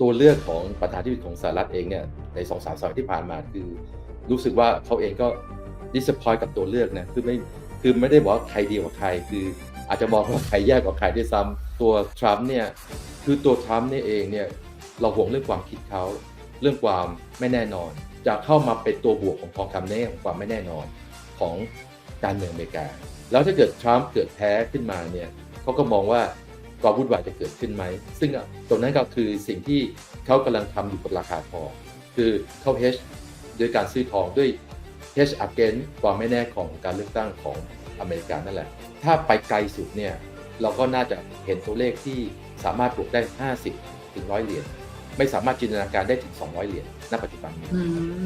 ตัวเลือกของประธานาธิบดีของสหรัฐเองเนี่ยในสองสามสัปดาห์ที่ผ่านมาคือ รู้สึกว่าเขาเองก็ disappoint กับตัวเลือกนะคือไม่คือไม่ได้บอกว่าใครดีกว่าใคร คืออาจจะมองว่าใครแย่กว่าใครด้วยซ้ำตัวทรัมป์เนี่ยคือตัวทรัมป์เนี่ยเองเนี่ยเราห่วงเรื่องความคิดเขาเรื่องความไม่แน่นอน จะเข้ามาเป็นตัวบวกของทองคำแน่ของความไม่แน่นอนของการเมืองอเมริกา แล้วถ้าเกิดทรัมป์เกิดแพ้ขึ้นมาเนี่ยเขาก็มองว่า ความวุ่นวายจะเกิดขึ้นไหม ซึ่งตรงนั้นก็คือสิ่งที่เขากำลังทำอยู่กับราคาทอง คือเขา hedge ด้วยการซื้อทองด้วย hedge against ความไม่แน่ของการเลือกตั้งของอเมริกานั่นแหละ ถ้าไปไกลสุดเนี่ยเราก็น่าจะเห็นตัวเลขที่สามารถบวกได้ 50 ถึง100เหรียญไม่สามารถจินตนาการได้ถึง 200 เหรียญณปัจจุบันนี้อื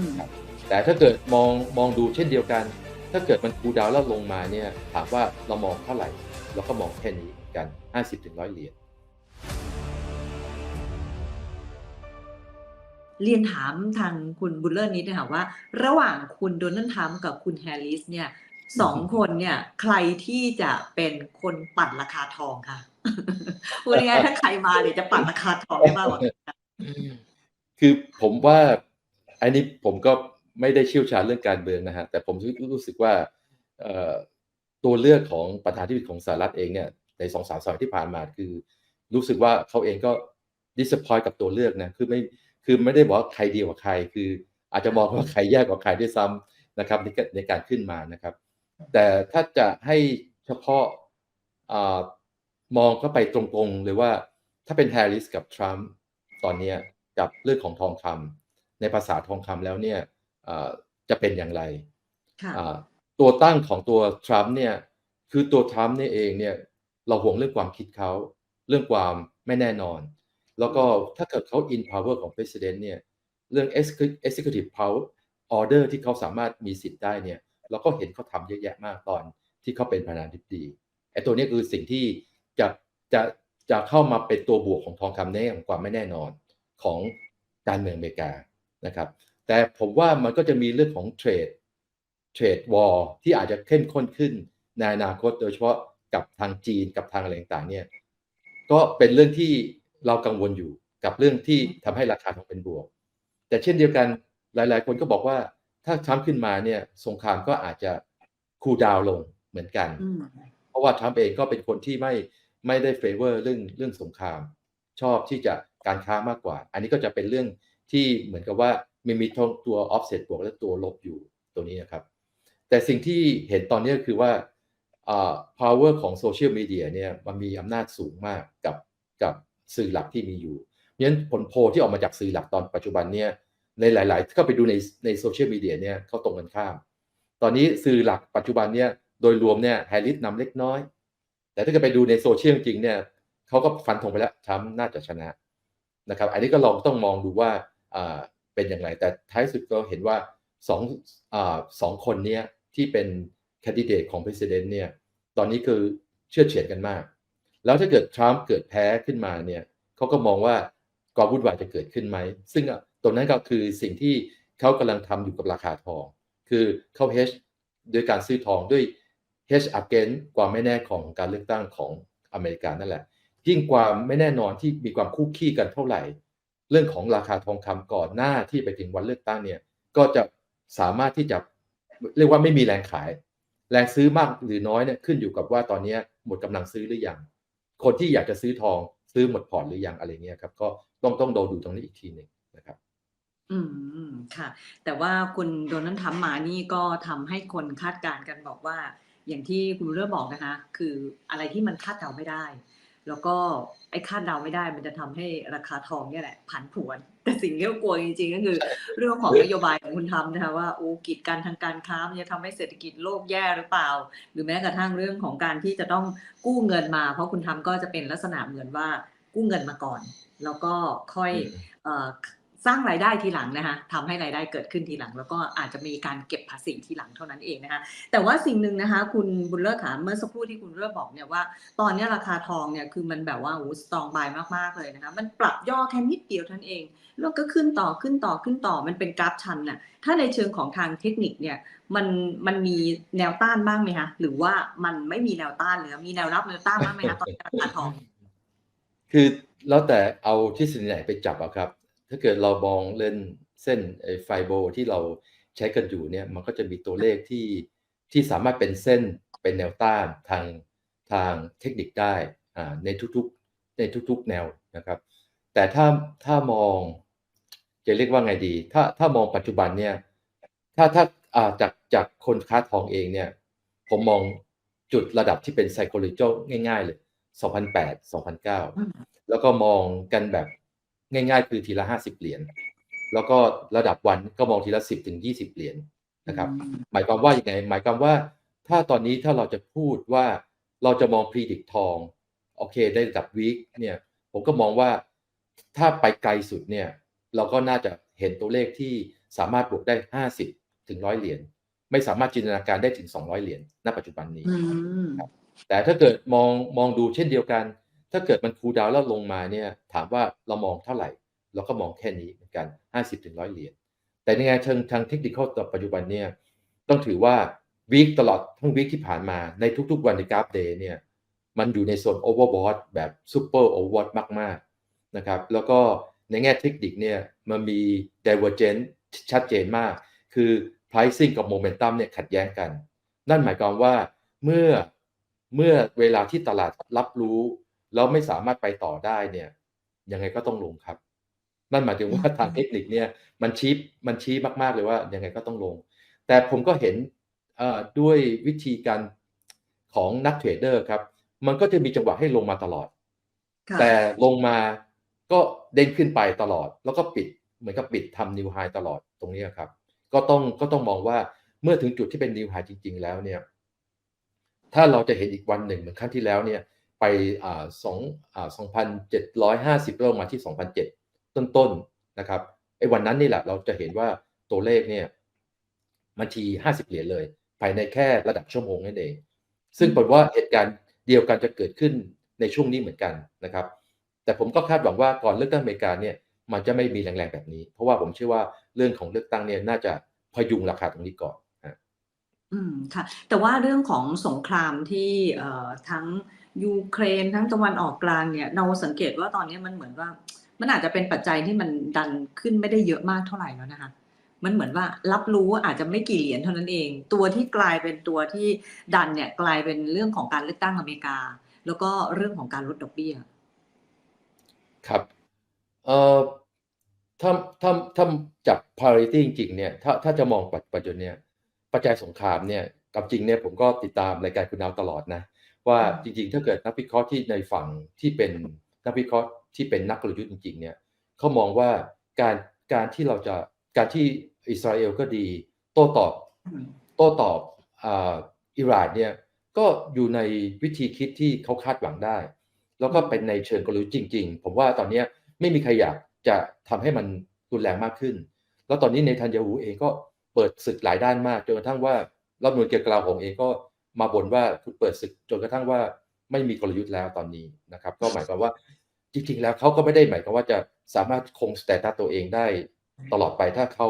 มครับแต่ถ้าเกิดมองมองดูเช่นเดียวกัน ถ้าเกิดมันคูลดาวน์แล้วลงมาเนี่ยถามว่าเรามองเท่าไหร่ เราก็มองแค่นี้ กัน 50ถึง100 เหรียญเรียนถามทางคุณบุลเลอร์นิดนะคะว่า ระหว่างคุณโดนัลด์ทรัมป์กับคุณแฮร์ริสเนี่ยสองคนเนี่ยใครที่จะเป็นคนปั่นราคาทองค่ะพูดง่ายๆถ้าใครมาเนี่ยจะปั่นราคาทองได้มากกว่ากันคือผมว่าอันนี้ผมก็ไม่ได้เชี่ยวชาญเรื่องการเมืองนะฮะแต่ผมรู้สึกว่าเอ่อตัวเลือกของประธานาธิบดีของสหรัฐเองเนี่ย ในสองสามสัปดาห์ที่ผ่านมาคือ รู้สึกว่าเขาเองก็ disappoint กับตัวเลือกนะคือไม่คือไม่ได้บอกว่าใครดีกว่าใคร คืออาจจะมองว่าใครแย่กว่าใครด้วยซ้ำนะครับในในการขึ้นมานะครับ แต่ถ้าจะให้เฉพาะอามองเข้าไปตรงๆเลยว่าถ้าเป็นแฮร์ริสกับทรัมป์ตอนเนี้ยกับเรื่องของทองคำในภาษาทองคำแล้วเนี่ยจะเป็นอย่างไรค่ะตัวตั้งของตัวทรัมป์เนี่ยคือตัวทรัมป์เนี่ยเองเนี่ย เราห่วงเรื่องความคิดเขาเรื่องความไม่แน่นอน แล้วก็ถ้าเกิดเขา in power ของ president เนี่ยเรื่อง executive power order ที่เขาสามารถมีสิทธิ์ได้เนี่ยเราก็เห็นเขาทำเยอะแยะมากตอนที่เขาเป็นประธานาธิบดีไอ้ตัวนี้คือสิ่งที่จะจะจะเข้ามาเป็นตัวบวกของทองคำแน่ของความไม่แน่นอนของการเมืองอเมริกานะครับ แต่ผมว่ามันก็จะมีเรื่องของเทรดเทรดวอลที่อาจจะเข้มข้นขึ้นในอนาคตโดยเฉพาะ กับทางจีนกับทางอะไรต่างๆเนี่ยก็เป็นเรื่องที่เรากังวลอยู่กับเรื่องที่ทำให้ราคาทองเป็นบวก แต่เช่นเดียวกันหลาย ๆ คนก็บอกว่าถ้าทรัมป์ขึ้นมาเนี่ยสงครามก็อาจจะคูลดาวน์ลงเหมือนกันอืมเพราะว่าทรัมป์เองก็เป็นคนที่ไม่ไม่ได้เฟเวอร์เรื่องเรื่องสงคราม ชอบที่จะการค้ามากกว่า อันนี้ก็จะเป็นเรื่องที่เหมือนกับว่ามันมีตัว offset บวกและตัวลบอยู่ตัวนี้นะครับ แต่สิ่งที่เห็นตอนนี้ก็คือว่า power ของโซเชียลมีเดียเนี่ยมันมีอำนาจสูงมากกับกับสื่อหลักที่มีอยู่เพราะฉะนั้นผลโพลที่ออกมาจากสื่อหลักตอนปัจจุบันเนี่ยในหลายๆเข้าไปดูในในโซเชียลมีเดียเนี่ยเขาตรงกันข้าม ตอนนี้สื่อหลักปัจจุบันเนี่ยโดยรวมเนี่ยแฮร์ริสนำเล็กน้อย แต่ถ้าเกิดไปดูในโซเชียลจริงเนี่ยเขาก็ฟันธงไปแล้วทรัมป์น่าจะชนะนะครับ อันนี้ก็ลองต้องมองดูว่าเป็นอย่างไร แต่ท้ายสุดก็เห็นว่าสองอสองคนเนี้ยที่เป็น แคนดิเดตของ President เนี่ยตอนนี้คือเชื่อเฉียดกันมาก แล้วถ้าเกิดทรัมป์เกิดแพ้ขึ้นมาเนี่ยเขาก็มองว่าความวุ่นวายจะเกิดขึ้นไหม ซึ่งตรงนั้นก็คือสิ่งที่เขากำลังทำอยู่กับราคาทอง คือเขา hedge ด้วยการซื้อทองด้วย hedge against ความไม่แน่ของการเลือกตั้งของอเมริกานั่นแหละ ยิ่งความไม่แน่นอนที่มีความคู่ขี้กันเท่าไหร่ เรื่องของราคาทองคำก่อนหน้าที่ไปถึงวันเลือกตั้งเนี่ยก็จะสามารถที่จะเรียกว่าไม่มีแรงขาย แรงซื้อมากหรือน้อยเนี่ยขึ้นอยู่กับว่าตอนนี้หมดกำลังซื้อหรือยังคนที่อยากจะซื้อทองซื้อหมดพอร์ตหรือยังอะไรเงี้ยครับ ก็ต้องต้องดูตรงนี้อีกทีหนึ่งนะครับอืมค่ะ แต่ว่าคุณโดนัลด์ทำมานี่ก็ทำให้คนคาดการณ์กันบอกว่า อย่างที่คุณเริ่มบอกนะคะ คืออะไรที่มันคาดเดาไม่ได้ แล้วก็ไอ้คาดเดาไม่ได้มันจะทำให้ราคาทองเนี่ยแหละผันผวน แต่สิ่งที่เรากลัวจริงๆ ก็คือ เรื่องของนโยบายของคุณทำนะคะว่าโอ้กีดกันทางการค้ามันจะทำให้เศรษฐกิจโลกแย่หรือเปล่า หรือแม้กระทั่งเรื่องของการที่จะต้องกู้เงินมา เพราะคุณทำก็จะเป็นลักษณะเหมือนว่ากู้เงินมาก่อน แล้วก็ค่อยเอ่อ สร้างรายได้ทีหลังนะคะทำให้รายได้เกิดขึ้นทีหลัง แล้วก็อาจจะมีการเก็บภาษีทีหลังเท่านั้นเองนะคะแต่ว่าสิ่งหนึ่งนะคะ คุณบุญเลิศค่ะเมื่อสักครู่ที่คุณเลิศบอกเนี่ยว่า ตอนนี้ราคาทองเนี่ยคือมันแบบว่าโอ้สตองบายมากๆเลยนะคะมันปรับย่อแค่นิดเดียวท่านเองแล้วก็ขึ้นต่อขึ้นต่อขึ้นต่อมันเป็นกราฟชันน่ะถ้าในเชิงของทางเทคนิคเนี่ยมันมันมีแนวต้านบ้างไหมคะหรือว่ามันไม่มีแนวต้านหรือมีแนวรับแนวต้านบ้างไหมคะตอนราคาทอง คือแล้วแต่เอาทฤษฎีไหนไปจับอะครับ ถ้าเกิดเรามองเล่นเส้นไอ้ไฟโบที่เราใช้กันอยู่เนี่ยมันก็จะมีตัวเลขที่ที่สามารถเป็นเส้นเป็นแนวต้านทางทางเทคนิคได้อ่าในทุกๆในทุกๆแนวนะครับ แต่ถ้าถ้ามองจะเรียกว่าไงดี ถ้าถ้ามองปัจจุบันเนี่ยถ้าถ้าอ่าจากจากคนค้าทองเองเนี่ยผมมองจุดระดับที่เป็น psychological ง่าย ๆ เลย 2008 2009 แล้วก็มองกันแบบ ง่าย ๆ คือทีละ50เหรียญแล้วก็ระดับวันก็มองทีละ10ถึง20เหรียญนะครับ หมายความว่าอย่างไงหมายความว่าถ้าตอนนี้ถ้าเราจะพูดว่าเราจะมอง predict ทองโอเคได้ระดับวีคเนี่ยผมก็มองว่าถ้าไปไกลสุดเนี่ยเราก็น่าจะเห็นตัวเลขที่สามารถบวกได้ 50 ถึง100เหรียญไม่สามารถจินตนาการได้ถึง 200 เหรียญณปัจจุบันนี้อืมแต่ถ้าเกิดมองมองดูเช่นเดียวกัน ถ้าเกิดมันคูดาวแล้วลงมาเนี่ยถามว่าเรามองเท่าไหร่ เราก็มองแค่นี้เหมือนกัน 50ถึง100เหรียญแต่ในแง่เชิงทางเทคนิคต่อปัจจุบันเนี่ยต้องถือว่าวีคตลอดทั้งวีคที่ผ่านมาในทุกๆวันในกราฟเดย์เนี่ยมันอยู่ในโซนโอเวอร์บอทแบบซูเปอร์โอเวอร์บอทมากๆนะครับแล้วก็ในแง่เทคนิคเนี่ยมันมี divergence ชัดเจนมาก คือ pricing กับ momentum เนี่ยขัดแย้งกัน นั่นหมายความว่าเมื่อเมื่อเวลาที่ตลาดรับรู้ แล้วไม่สามารถไปต่อได้เนี่ยยังไงก็ต้องลงครับ นั่นหมายถึงว่าทางเทคนิคเนี่ยมันชี้มันชี้มากๆเลยว่ายังไงก็ต้องลง แต่ผมก็เห็นเอ่อด้วยวิธีการของนักเทรดเดอร์ครับ มันก็จะมีจังหวะให้ลงมาตลอดค่ะแต่ลงมาก็เด้งขึ้นไปตลอด แล้วก็ปิดเหมือนกับปิดทำนิวไฮตลอดตรงนี้ครับ ก็ต้องก็ต้องมองว่าเมื่อถึงจุดที่เป็นนิวไฮจริง ๆ แล้วเนี่ย ถ้าเราจะเห็นอีกวันหนึ่งเหมือนครั้งที่แล้วเนี่ย ไปอ่าสองอ่าสองพันเจ็ดร้อยห้าสิบลงมาที่สองพันเจ็ดต้นๆนะครับไอ้วันนั้นนี่แหละเราจะเห็นว่าตัวเลขเนี่ยมันทีห้าสิบเหรียญเลย ภายในแค่ระดับชั่วโมงนั่นเอง ซึ่งผมว่าเหตุการณ์เดียวกันจะเกิดขึ้นในช่วงนี้เหมือนกันนะครับ แต่ผมก็คาดหวังว่าก่อนเลือกตั้งอเมริกาเนี่ยมันจะไม่มีแรงๆแบบนี้ เพราะว่าผมเชื่อว่าเรื่องของเลือกตั้งเนี่ยน่าจะพยุงราคาตรงนี้ก่อนอืมค่ะ แต่ว่าเรื่องของสงครามที่เอ่อทั้ง ยูเครนทั้งตะวันออกกลางเนี่ยเราสังเกตว่าตอนนี้มันเหมือนว่า มันอาจจะเป็นปัจจัยที่มันดันขึ้นไม่ได้เยอะมากเท่าไหร่แล้วนะคะมันเหมือนว่ารับรู้อาจจะไม่กี่เหรียญเท่านั้นเอง ตัวที่กลายเป็นตัวที่ดันเนี่ยกลายเป็นเรื่องของการเลือกตั้งอเมริกา แล้วก็เรื่องของการลดดอกเบี้ย ครับเอ่อถ้าถ้าถ้าจับ parity จริงๆเนี่ยถ้าถ้าจะมองปัจปัจจุบันเนี่ยปัจจัยสงครามเนี่ยกับจริงเนี่ยผมก็ติดตามรายการคุณดาวตลอดนะ ว่าอืมจริงๆ ถ้าเกิดนักวิเคราะห์ที่ในฝั่งที่เป็นนักวิเคราะห์ที่เป็นนักกลยุทธ์จริงๆเนี่ยเขามองว่าการการที่เราจะการที่อิสราเอลก็ดี โต้ตอบอืมโต้ตอบอ่าอิหร่านเนี่ยก็อยู่ในวิธีคิดที่เขาคาดหวังได้ แล้วก็เป็นในเชิงกลยุทธ์จริง ๆ ผมว่าตอนเนี้ยไม่มีใครอยากจะทำให้มันรุนแรงมากขึ้น แล้วตอนนี้ในทันยาฮูเองก็เปิดศึกหลายด้านมากจนกระทั่งว่ารัฐมนตรีเกียรติกลาโหมเองก็ มาบ่นว่าคุณเปิดศึกจนกระทั่งว่าไม่มีกลยุทธ์แล้วตอนนี้นะครับ ก็หมายความว่าจริงๆแล้วเขาก็ไม่ได้หมายความว่าจะสามารถคงสเตตัสตัวเองได้ตลอดไปถ้าเขา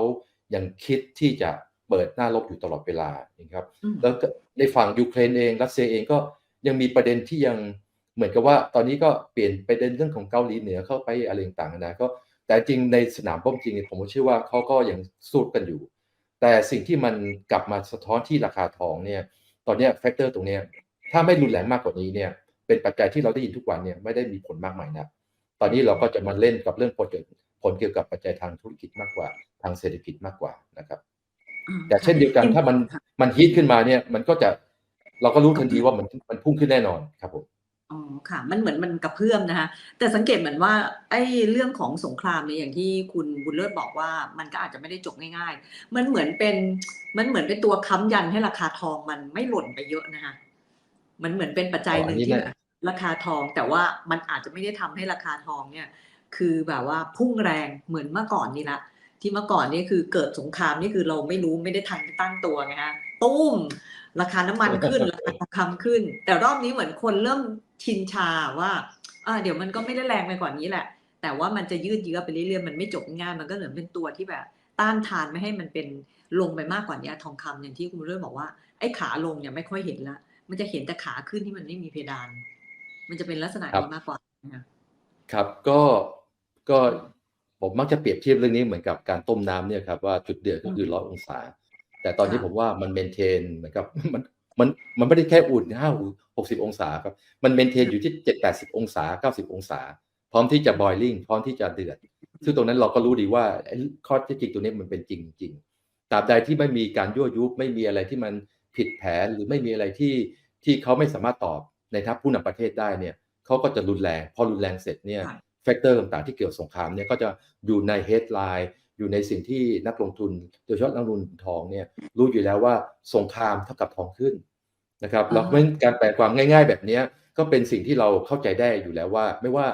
ยังคิดที่จะเปิดหน้ารบอยู่ตลอดเวลานะครับอืมแล้วก็ในฝั่งยูเครนเองรัสเซียเองก็ยังมีประเด็นที่ยังเหมือนกับว่าตอนนี้ก็เปลี่ยนประเด็นเรื่องของเกาหลีเหนือเข้าไปอะไรต่างๆนะก็แต่จริงในสนามป้อมจริงเนี่ยผมก็เชื่อว่าเขาก็ยังสู้กันอยู่ แต่สิ่งที่มันกลับมาสะท้อนที่ราคาทองเนี่ย ตอนเนี้แฟกเตอร์ตรงเนี้ยถ้าไม่รุนแรงมากกว่านี้เนี่ยเป็นปัจจัยที่เราได้ยินทุกวันเนี่ยไม่ได้มีผลมากมายนะตอนนี้เราก็จะมาเล่นกับเรื่องผลเกี่ยวผลเกี่ยวกับปัจจัยทางธุรกิจมากกว่า ทางเศรษฐกิจมากกว่านะครับอืมแต่เช่นเดียวกันค่ะถ้ามันค่ะมันฮีทขึ้นมาเนี่ยมันก็จะเราก็รู้ทันทีว่ามันมันพุ่งขึ้นแน่นอนครับผม อ๋อค่ะ มันเหมือนมันกระเพื่อมนะคะ แต่สังเกตเหมือนว่าไอ้เรื่องของสงครามเนี่ยอย่างที่คุณบุญเลิศบอกว่ามันก็อาจจะไม่ได้จบง่าย ๆ มันเหมือนเป็นมันเหมือนเป็นตัวค้ำยันให้ราคาทองมันไม่หล่นไปเยอะนะคะ มันเหมือนเป็นปัจจัยอ๋อหอันึ่นงนี้ที่น่ะแบบราคาทองแต่ว่ามันอาจจะไม่ได้ทำให้ราคาทองเนี่ย คือแบบว่าพุ่งแรงเหมือนเมื่อก่อนนี่ละที่เมื่อก่อนนี่คือเกิดสงครามนี่คือเราไม่รู้ไม่ได้ทันตั้งตัวไงฮะตุ้ม ราคาน้ำมันขึ้นราคาทองคำขึ้น แต่รอบนี้เหมือนคนเริ่มชินชาว่าอ่าเดี๋ยวมันก็ไม่ได้แรงไปกว่านี้แหละ แต่ว่ามันจะยืดเยื้อไปเรื่อยๆมันไม่จบง่ายมันก็เหมือนเป็นตัวที่แบบ ต้านทานไม่ให้มันเป็นลงไปมากกว่านี้ทองคำอย่างที่คุณเริ่มบอกว่าไอ้ขาลงเนี่ยไม่ค่อยเห็นละมันจะเห็นแต่ขาขึ้นที่มันไม่มีเพดาน มันจะเป็นลักษณะครับนี้มากกว่านะคะครับก็ก็ผมมักจะเปรียบเทียบเรื่องนี้เหมือนกับการต้มน้ำเนี่ยครับว่าจุดเดือดก็คือร้อยองศา แต่ตอนนี้ค่ะผมว่ามันเมนเทนเหมือนกับมันมันมันไม่ได้แค่อุ่นห้าหกสิบองศาครับ มันเมนเทนอยู่ที่เจ็ดแปดสิบองศาเก้าสิบองศา พร้อมที่จะบอยลิงพร้อมที่จะเดือด ซึ่งตรงนั้นเราก็รู้ดีว่าไอ้ข้อเที่จริงตัวนี้มันเป็นจริงจริงตราบใดที่ไม่มีการยั่วยุไม่มีอะไรที่มันผิดแผนหรือไม่มีอะไรที่ที่เขาไม่สามารถตอบในทัพผู้นำประเทศได้เนี่ยเขาก็จะรุนแรง พอรุนแรงเสร็จเนี่ยค่ะแฟกเตอร์ต่างๆที่เกี่ยวกับสงครามเนี่ยก็จะอยู่ในเฮดไลน์ อยู่ในสิ่งที่นักลงทุนโดยเฉพาะนักลงทุนทองเนี่ยรู้อยู่แล้วว่าสงครามเท่ากับทองขึ้นนะครับอ่าฮะแล้วเพราะฉะนั้นการแปลความง่าย ๆ แบบเนี้ยก็เป็นสิ่งที่เราเข้าใจได้อยู่แล้วว่า ไม่ว่า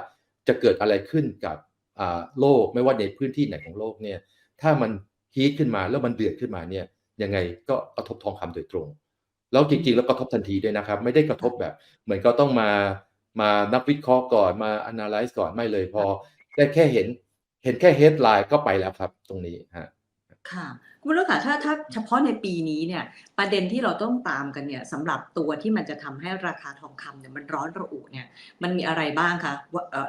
จะเกิดอะไรขึ้นกับอ่าโลกไม่ว่าในพื้นที่ไหนของโลกเนี่ยถ้ามันฮีทขึ้นมาแล้วมันเดือดขึ้นมาเนี่ยยังไงก็กระทบทองคำโดยตรงแล้วจริงๆแล้วกระทบทันทีด้วยนะครับ ไม่ได้กระทบแบบ เหมือนก็ต้องมามานับวิเคราะห์ก่อนมา analyze ก่อนไม่เลยพอได้แค่เห็น เห็นแค่ headline ก็ไปแล้วครับ ตรงนี้ฮะค่ะคุณลูกค่ะถ้าถ้าเฉพาะในปีนี้เนี่ย ประเด็นที่เราต้องตามกันเนี่ยสำหรับตัวที่มันจะทำให้ราคาทองคำเนี่ยมันร้อนระอุเนี่ย มันมีอะไรบ้างคะ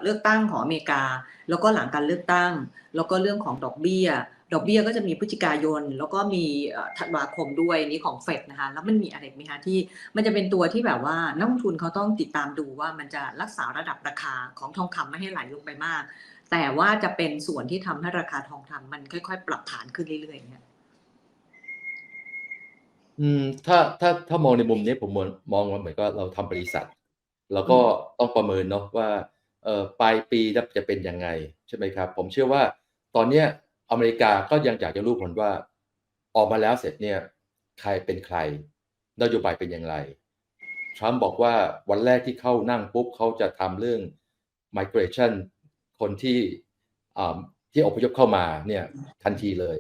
เลือกตั้งของอเมริกา แล้วก็หลังการเลือกตั้ง แล้วก็เรื่องของดอกเบี้ย ดอกเบี้ยก็จะมีพฤศจิกายน แล้วก็มีธันวาคมด้วยนี่ของเฟดนะคะ แล้วมันมีอะไรไหมคะที่มันจะเป็นตัวที่แบบว่านักลงทุนเขาต้องติดตามดูว่ามันจะรักษาระดับราคาของทองคำไม่ให้ไหลลงไปมาก แต่ว่าจะเป็นส่วนที่ทำให้ราคาทองคำมันค่อยๆ ปรับฐานขึ้นเรื่อยๆเนี่ยอืมถ้าถ้าถ้ามองในมุมนี้ผมมองมองว่าเหมือนก็เราทำบริษัท แล้วก็อืมต้องประเมินเนาะว่าเอ่อปลายปีจะเป็นยังไงใช่ไหมครับ ผมเชื่อว่าตอนเนี้ยอเมริกาก็ยังอยากจะรู้ผลว่า ออกมาแล้วเสร็จเนี่ยใครเป็นใครนโยบายเป็นอย่างไรทรัมป์บอกว่าวันแรกที่เข้านั่งปุ๊บเขาจะทำเรื่อง migration คนที่อ่าที่อพยพเข้ามาเนี่ยทันทีเลย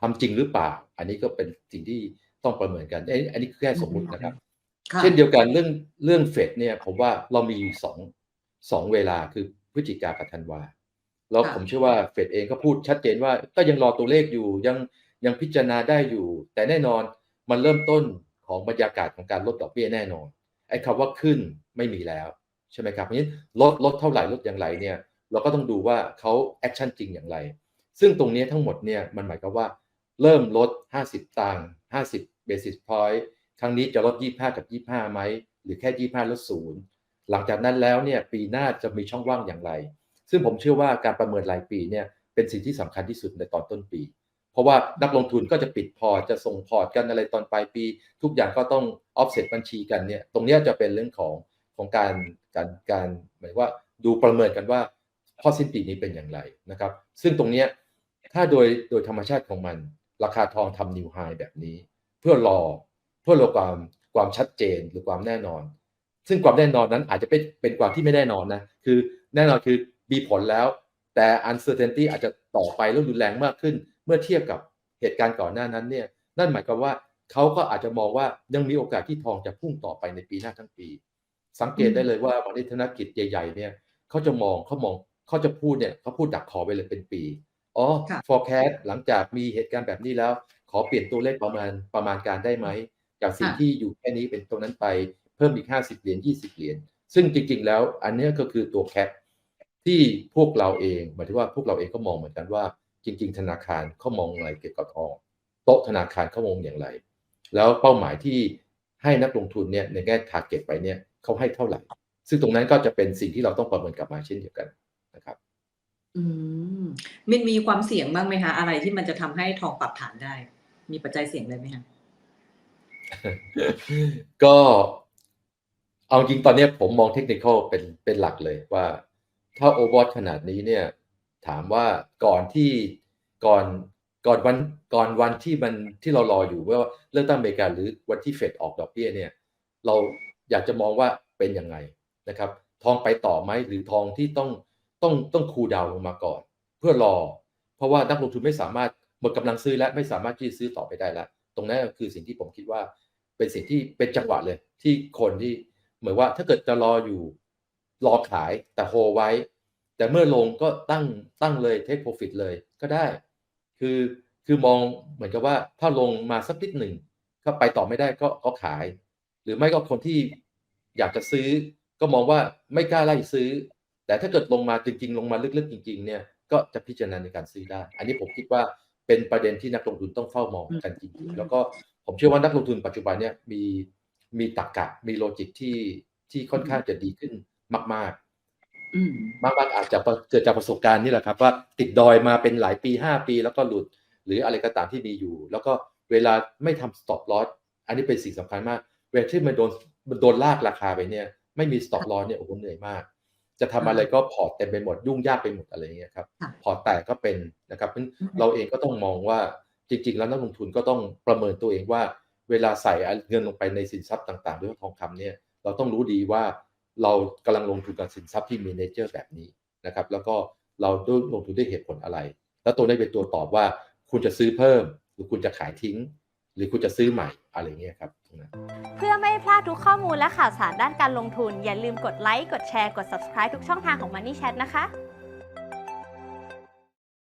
ทำจริงหรือเปล่า อันนี้ก็เป็นสิ่งที่ต้องประเมินกันเอ้ยอันนี้คือแค่สมมุตินะครับค่ะเช่นเดียวกันเรื่องเรื่องเฟดเนี่ยผมว่าเรามีอยู่สองสองเวลาคือพฤศจิกากับธันวาแล้วค่ะผมเชื่อว่าเฟดเองก็พูดชัดเจนว่าก็ยังรอตัวเลขอยู่ยังยังพิจารณาได้อยู่ แต่แน่นอนมันเริ่มต้นของบรรยากาศของการลดดอกเบี้ยแน่นอนไอ้คำว่าขึ้นไม่มีแล้วใช่ไหมครับเพราะฉะนั้นลดลดเท่าไหร่ลดอย่างไรเนี่ย เราก็ต้องดูว่าเขาแอคชั่นจริงอย่างไร ซึ่งตรงนี้ทั้งหมดเนี่ยมันหมายความว่าเริ่มลด 50 ตังค์50 basis point ครั้งนี้จะลด 25 กับ 25ไหมหรือแค่ 25 ลดศูนย์หลังจากนั้นแล้วเนี่ยปีหน้าจะมีช่องว่างอย่างไร ซึ่งผมเชื่อว่าการประเมินรายปีเนี่ยเป็นสิ่งที่สำคัญที่สุดในตอนต้นปี เพราะว่านักลงทุนก็จะปิดพอร์ตจะส่งพอร์ตกันอะไรตอนปลายปี ทุกอย่างก็ต้อง offset บัญชีกันเนี่ยตรงนี้จะเป็นเรื่องของของการการการหมายว่าดูประเมินกันว่า ข้อสิ้นปีนี้เป็นอย่างไรนะครับ ซึ่งตรงนี้ถ้าโดยโดยธรรมชาติของมัน ราคาทองทำนิวไฮแบบนี้ เพื่อรอเพื่อรอความความชัดเจนหรือความแน่นอน ซึ่งความแน่นอนนั้นอาจจะเป็นเป็นความที่ไม่แน่นอนนะคือแน่นอนคือมีผลแล้ว แต่ uncertainty อาจจะต่อไปแล้วรุนแรงมากขึ้น เมื่อเทียบกับเหตุการณ์ก่อนหน้านั้นเนี่ยนั่นหมายความว่าเขาก็อาจจะมองว่ายังมีโอกาสที่ทองจะพุ่งต่อไปในปีหน้าทั้งปี สังเกตได้เลยว่าวันนี้ธนกิจใหญ่ๆเนี่ยเขาจะมองเขามอง เขาจะพูดเนี่ยเขาพูดดักคอไปเลยเป็นปีอ๋อค่ะ forecast หลังจากมีเหตุการณ์แบบนี้แล้ว ขอเปลี่ยนตัวเลขประมาณประมาณการได้ไหมจากสิ่งค่ะที่อยู่แค่นี้เป็นตรงนั้นไปเพิ่มอีก 50 เหรียญ20 เหรียญซึ่งจริง ๆ แล้วอันเนี้ยก็คือตัวแคปที่พวกเราเองหมายถึงว่าพวกเราเองก็มองเหมือนกันว่า จริง ๆ ธนาคารเขามองอะไรเกี่ยวกับทองโต๊ะธนาคารเขามองอย่างไร แล้วเป้าหมายที่ให้นักลงทุนเนี่ยในแง่ target ไปเนี่ยเขาให้เท่าไหร่ ซึ่งตรงนั้นก็จะเป็นสิ่งที่เราต้องประเมินกลับมาเช่นเดียวกันนะครับ อืม มันมีความเสี่ยงบ้างไหมคะ อะไรที่มันจะทำให้ทองปรับฐานได้ มีปัจจัยเสี่ยงเลยไหมคะ ก็ เอาจริงตอนเนี้ยผมมองเทคนิคเป็น เป็นหลักเลยว่า ถ้าโอเวอร์ขนาดนี้เนี่ย ถามว่าก่อนที่ ก่อน ก่อนวัน ก่อนวันที่มัน ที่เรารออยู่ว่า เลือกตั้งอเมริกา หรือวันที่เฟดออกดอกเบี้ยเนี่ย เราอยากจะมองว่าเป็นยังไงนะครับ ทองไปต่อไหม หรือทองที่ต้อง ต้องต้องคูดาวลงมาก่อน เพื่อรอ เพราะว่านักลงทุนไม่สามารถหมดกำลังซื้อและไม่สามารถที่จะซื้อต่อไปได้แล้วตรงนั้นคือสิ่งที่ผมคิดว่าเป็นสิ่งที่เป็นจังหวะเลย ที่คนที่เหมือนว่าถ้าเกิดจะรออยู่รอขายแต่โฮไว้ แต่เมื่อลงก็ตั้งตั้งเลยเทคโปรฟิตเลยก็ได้ คือคือมองเหมือนกับว่าถ้าลงมาสักนิดหนึ่งก็ไปต่อไม่ได้ก็ก็ขาย หรือไม่ก็คนที่อยากจะซื้อ ก็มองว่าไม่กล้าไล่ซื้อ แแต่ถ้าเกิดลงมาจริง ๆ ลงมาลึกๆจริง ๆ เนี่ยก็จะพิจารณาในการซื้อได้ อันนี้ผมคิดว่าเป็นประเด็นที่นักลงทุนต้องเฝ้ามองกันจริงๆแล้วก็ผมเชื่อว่านักลงทุนปัจจุบันเนี่ยมีมีตรรกะมีโลจิกที่ที่ค่อนข้างจะดีขึ้นมากๆอืมบางบางอาจจะเกิดจากประสบการณ์นี่แหละครับ ว่าติดดอยมาเป็นหลายปี5ปี แล้วก็หลุด หรืออะไรก็ตามที่มีอยู่ แล้วก็เวลาไม่ทำ stop loss อันนี้เป็นสิ่งสำคัญมาก เวลาที่มันโดนมันโดนลากราคาไปเนี่ย ไม่มี stop loss เนี่ยโอ้โหเหนื่อยมาก จะทำอะไรก็พอร์ตเต็มไปหมดยุ่งยากไปหมดอะไรอย่างเงี้ยครับค่ะพอร์ตแตกก็เป็นนะครับเพราะฉะนั้นอืมเราเองก็ต้องมองว่าจริง ๆ แล้วนักลงทุนก็ต้องประเมินตัวเองว่า เวลาใส่เงินลงไปในสินทรัพย์ต่างๆด้วยทองคำเนี่ยเราต้องรู้ดีว่าเรากำลังลงทุนกับสินทรัพย์ที่มีเนเจอร์แบบนี้นะครับ แล้วก็เราด้วยลงทุนด้วยเหตุผลอะไร แล้วตัวนี้เป็นตัวตอบว่าคุณจะซื้อเพิ่มหรือคุณจะขายทิ้งห รือคุณจะซื้อใหม่อะไรเงี้ยครับเพื่อไม่พลาดทุกข้อมูลและข่าวสารด้านการลงทุน อย่าลืมกดไลค์กดแชร์กด subscribe ทุกช่องทางของ Money Chat นะคะ